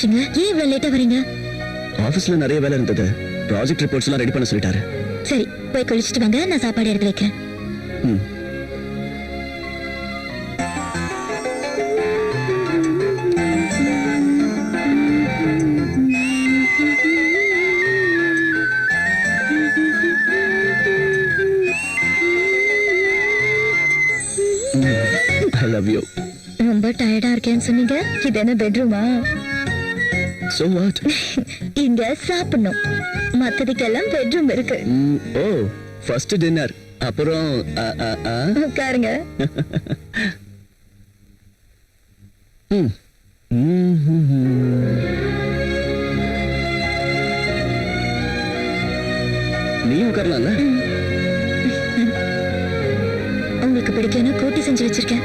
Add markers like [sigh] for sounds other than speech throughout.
ஆச்சுங்க. ஏன் இவ்வளவு லேட்டா வரீங்க? ஆபீஸ்ல நிறைய வேலை இருந்தது. ப்ராஜெக்ட் ரிப்போர்ட்ஸ் எல்லாம் ரெடி பண்ண சொல்லிட்டாரு. சரி போய் குளிச்சுட்டு வாங்க. நான் சாப்பாடு எடுத்து வைக்கிறேன். ம். ரொம்ப டயர்டா இருக்கேன்னு சொன்னீங்க. இது என்ன பெட்ரூமா சோ வாட் [laughs] இங்க சாப்பிடணும். மத்ததுக்கெல்லாம் பெட்ரூம் இருக்கு. ஓ ஃபர்ஸ்ட் டின்னர் அப்புறம். உட்காருங்க. [laughs] ம். நீ உட்காரலாம்ல? [laughs] உங்களுக்கு பிடிக்கும்னு கூட்டி செஞ்சு வச்சிருக்கேன்.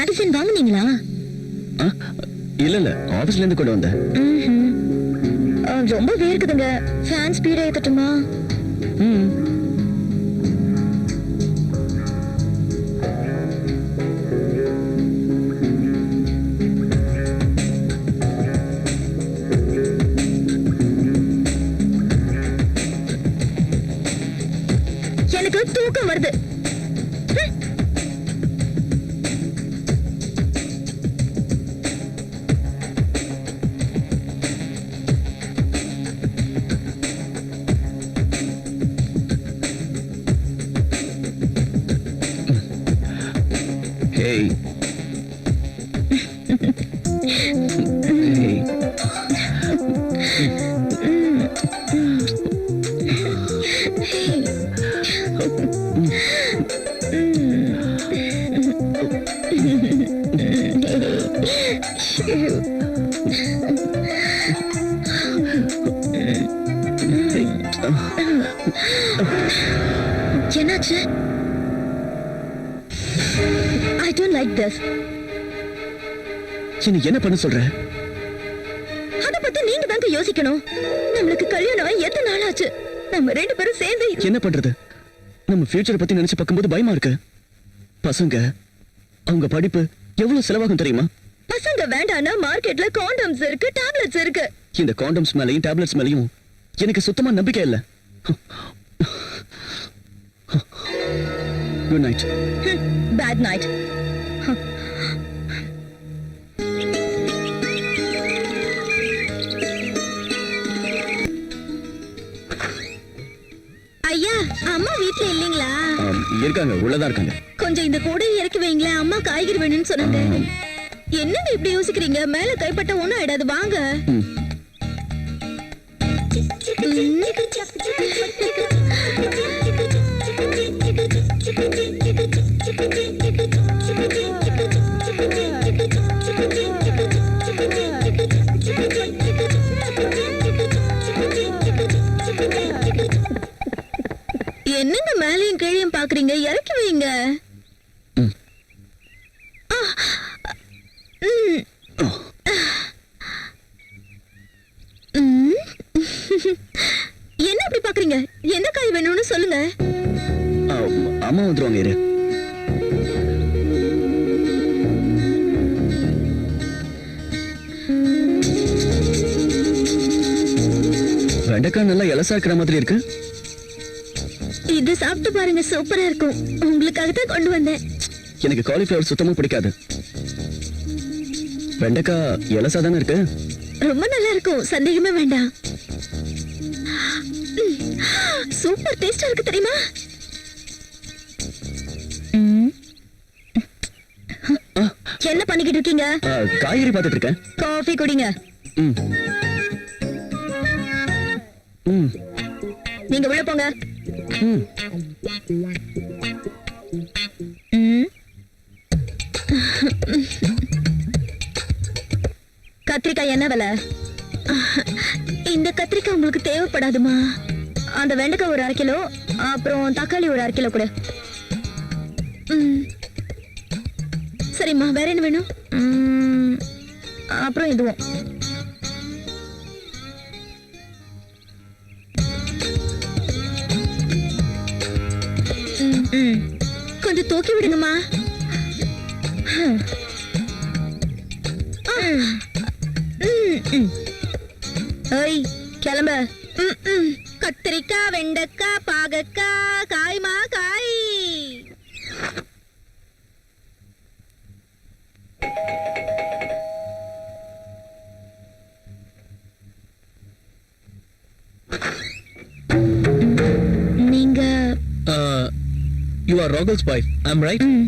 மேடிசன் வாங்குனீங்களா? இல்ல இல்ல ஆபீஸ்ல இருந்து கொண்டு வந்தேன். ரொம்ப வேர்க்குதுங்க. Fan speed ஏத்தட்டுமா? ம். Hey. hey. என்னாச்சு டோன்ட் லைக் திஸ் என்ன என்ன பண்ண சொல்ற? அத பத்தி நீங்க தாங்க யோசிக்கணும். நம்மளுக்கு கல்யாணம் ஆகி எத்தனை நாள் ஆச்சு நம்ம ரெண்டு பேரும் சேர்ந்து என்ன பண்றது? நம்ம ஃபியூச்சரை பத்தி நினைச்சு பார்க்கும்போது பயமா இருக்கு. பசங்க அவங்க படிப்பு எவ்வளவு செலவாகும் தெரியுமா? பசங்க வேண்டாம்னா மார்க்கெட்ல காண்டம்ஸ் இருக்கு டேப்லெட்ஸ் இருக்கு. இந்த காண்டம்ஸ் மேலையும் டேப்லெட்ஸ் மேலையும் எனக்கு சுத்தமா நம்பிக்கை இல்ல. குட் நைட் பேட் நைட் இருக்காங்க உள்ளதா இருக்காங்க. கொஞ்சம் இந்த கூடை இறக்கி வைங்களேன் அம்மா காய்கறி வேணும்னு சொன்னாங்க. என்னங்க இப்படி யோசிக்கிறீங்க? மேல கைப்பட்ட ஒண்ணும் ஆயிடாது வாங்க. ம். என்னங்க மேலையும் கீழையும் பாக்குறீங்க? இறக்கி வைங்க. என்ன அப்படி பாக்குறீங்க? என்ன காய் வேணும்னு சொல்லுங்க. அம்மா வந்துருவாங்க இரு. வெண்டைக்காய் நல்லா இலசா இருக்கிற மாதிரி இருக்கு. இது சாப்பிட்டு பாருங்க சூப்பரா இருக்கும். உங்களுக்காக தான் கொண்டு வந்தேன். எனக்கு காலிஃபிளவர் சுத்தமா பிடிக்காது. வெண்டைக்காய் இலசா தானே இருக்கு? ரொம்ப நல்லா இருக்கும் சந்தேகமே வேண்டாம். சூப்பர் டேஸ்டா இருக்கு தெரியுமா? என்ன பண்ணிக்கிட்டு இருக்கீங்க? காய்கறி பார்த்துட்டு இருக்கேன். காஃபி குடிங்க. நீங்க உள்ள போங்க. கத்திரிக்காய் என்ன விலை? இந்த கத்திரிக்காய் உங்களுக்கு தேவைப்படாதுமா. அந்த வெண்டைக்காய் ஒரு அரை கிலோ அப்புறம் தக்காளி ஒரு அரை கிலோ கூட. ம். சரிம்மா வேற என்ன வேணும்? அப்புறம் இதுவும் தூக்கி விடுங்கம்மா கிளம்ப. ம், ம். கத்திரிக்காய் வெண்டைக்காய் பாகக்காய் வைஃப் ஐம் ரைட் ம்,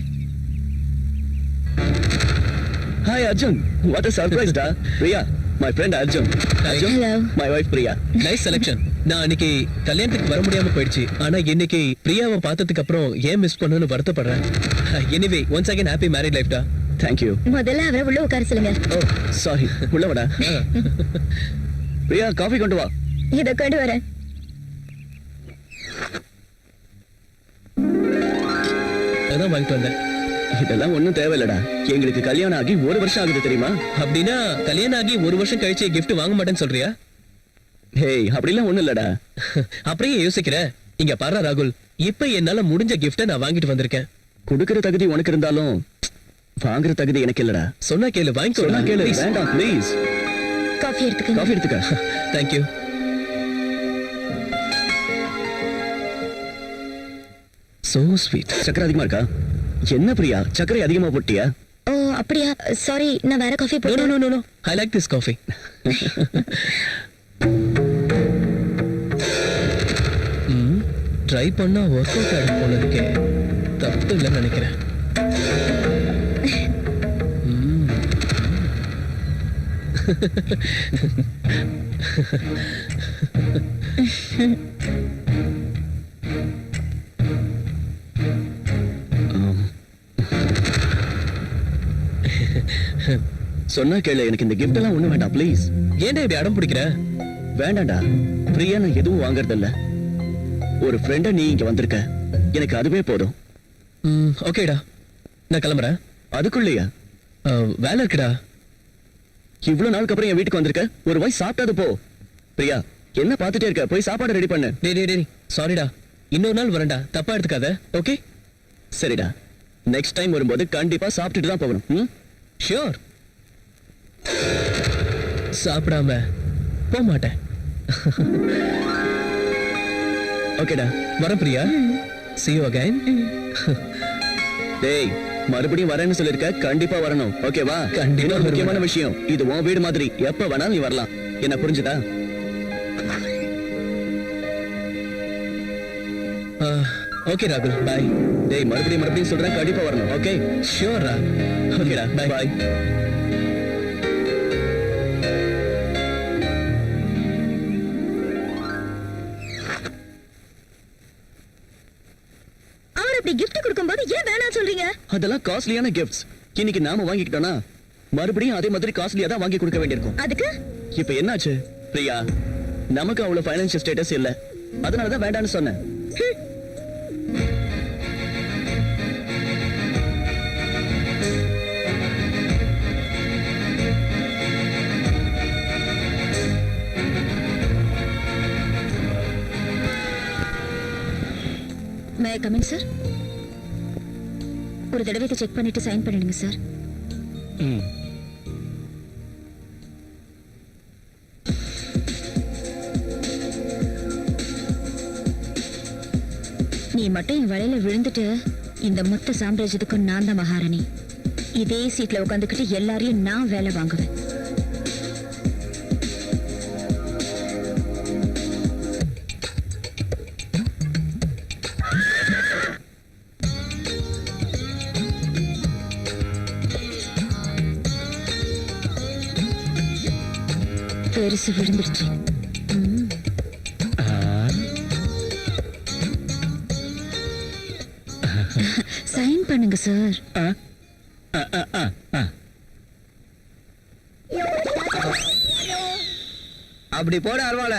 hi Arjun what a surprise டா Priya my friend Arjun Arjun Hello. My wife Priya nice selection நான் அன்னைக்கு கல்யாணத்துக்கு வர முடியாம போயிடுச்சு. ஆனா இன்னைக்கு பிரியாவை பார்த்ததுக்கு அப்புறம் ஏன் மிஸ் பண்ணணும்னு வருத்தப்படுறேன். Anyway once again happy married life டா தேங்க் யூ முதல்ல அவரை உள்ள உட்கார சொல்லுங்க. ஓ சாரி உள்ள வாடா பிரியா காஃபி கொண்டு வா. இத கொண்டு வரேன். அதான் வாங்கிட்டு வந்தேன். இதெல்லாம் ஒண்ணும் தேவையில்லடா. எங்களுக்கு கல்யாணம் ஆகி ஒரு வருஷம் ஆகுது தெரியுமா? அப்படின்னா கல்யாணம் ஆகி ஒரு வருஷம் கழிச்சு gift வாங்க மாட்டேன்னு சொல்றியா? ஹேய் அப்படிலாம் ஒண்ணும் இல்லடா. [laughs] அப்படியே யோசிக்கிற. இங்க பாரு ராகுல் இப்ப என்னால முடிஞ்ச கிஃப்ட நான் வாங்கிட்டு வந்திருக்கேன். கொடுக்கிற தகுதி உனக்கு இருந்தாலும் வாங்குற தகுதி எனக்கு இல்லடா. சொன்னா கேளு வாங்கிக்கோ. சொன்னா கேளு வேண்டாம் ப்ளீஸ் காஃபி எடுத்துக்கங்க. காஃபி எடுத்துக்க. [laughs] தேங்க்யூ சோ ஸ்வீட் சக்கரை அதிகமா இருக்கா? என்ன பிரியா? சக்கரை அதிகமா போட்டியா? ஓ அப்படியா? சாரி நான் வேற காஃபி போட்டு no no no I like this coffee try பண்ணா ஒர்க் அவுட் ஆகும் போல இருக்கே தப்பு இல்லைன்னு நினைக்கிறேன். ம். சொன்னா கேளு எனக்கு இந்த gift எல்லாம் ஒண்ணும் வேண்டாம் ப்ளீஸ் ஏன்டா இப்படி அடம் பிடிக்கிற? வேண்டாம்டா. பிரியா நான் எதுவும் வாங்குறது இல்ல ஒரு ஃப்ரெண்டா நீ இங்க வந்திருக்க. எனக்கு அதுவே போதும். ஓகேடா. நான் கிளம்புறேன். அதுக்குள்ளேயா? வேலை இருக்குடா. இவ்வளவு நாளுக்கு அப்புறம் என் வீட்டுக்கு வந்திருக்க? ஒரு வாய் சாப்பிட்டாது போ. பிரியா என்ன பார்த்துட்டே இருக்க? போய் சாப்பாடு ரெடி பண்ணு. டேய் டேய் டேய் சாரிடா இன்னொரு நாள் வரேன்டா. தப்பா எடுத்துக்காத ஓகே சரிடா. நெக்ஸ்ட் டைம் வரும்போது கண்டிப்பா சாப்பிட்டுட்டு தான் போகணும். ம்? ஷியோர் சாப்பிடாம போக மாட்டேன் ஓகேடா வரேன் பிரியா? You again. டேய் மறுபடியும் வரேன்னு சொல்லிருக்க கண்டிப்பா வரணும். ஓகேவா கண்டிப்பா முக்கியமான. விஷயம். இது உன் வீடு மாதிரி. எப்ப வேணாலும் நீ வரலாம். என்ன புரிஞ்சுதா? ஓகே ராகுல் பாய் டேய் மறுபடியும் மறுபடியும் சொல்றேன் கண்டிப்பா வரணும். ஓகே ஷியோர் ஓகேடா Bye. பாய் அதெல்லாம் காஸ்ட்லியான கிஃப்ட்ஸ் இன்னைக்கு நாம வாங்கிக்கிட்டோம்னா மறுபடியும் அதே மாதிரி காஸ்ட்லியா தான் வாங்கி கொடுக்க வேண்டியிருக்கும். அதுக்கு? இப்ப என்னாச்சு? பிரியா நமக்கு அவ்வளவு ஃபைனான்சியல் ஸ்டேட்டஸ் இல்ல. அதனால தான் வேண்டாம்னு சொன்னேன். மே கமிங் சார் ஒரு தடவை இதை செக் பண்ணிட்டு சைன் பண்ணிடுங்க சார் நீ மட்டும் என் வலையில விழுந்துட்டு இந்த மொத்த சாம்ராஜ்யத்துக்கும் நான் தான் மகாராணி. இதே சீட்ல உட்காந்துக்கிட்டு எல்லாரையும் நான் வேலை வாங்குவேன். பெருசு விழுந்துருச்சு. சைன் பண்ணுங்க சார் அப்படி போட அருவால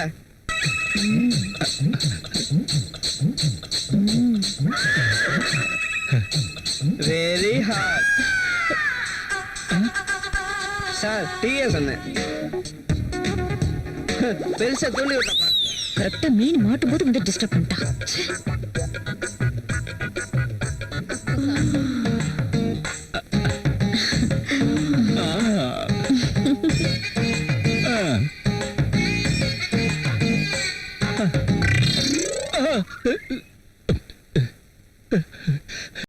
வெரி ஹார்ட் சார் டீயே சொன்னேன் பெருசா தூண்டி விட்டப்பா. கரெக்டா மீன் மாட்டும் போது வந்து டிஸ்டர்ப் பண்ணிட்டான்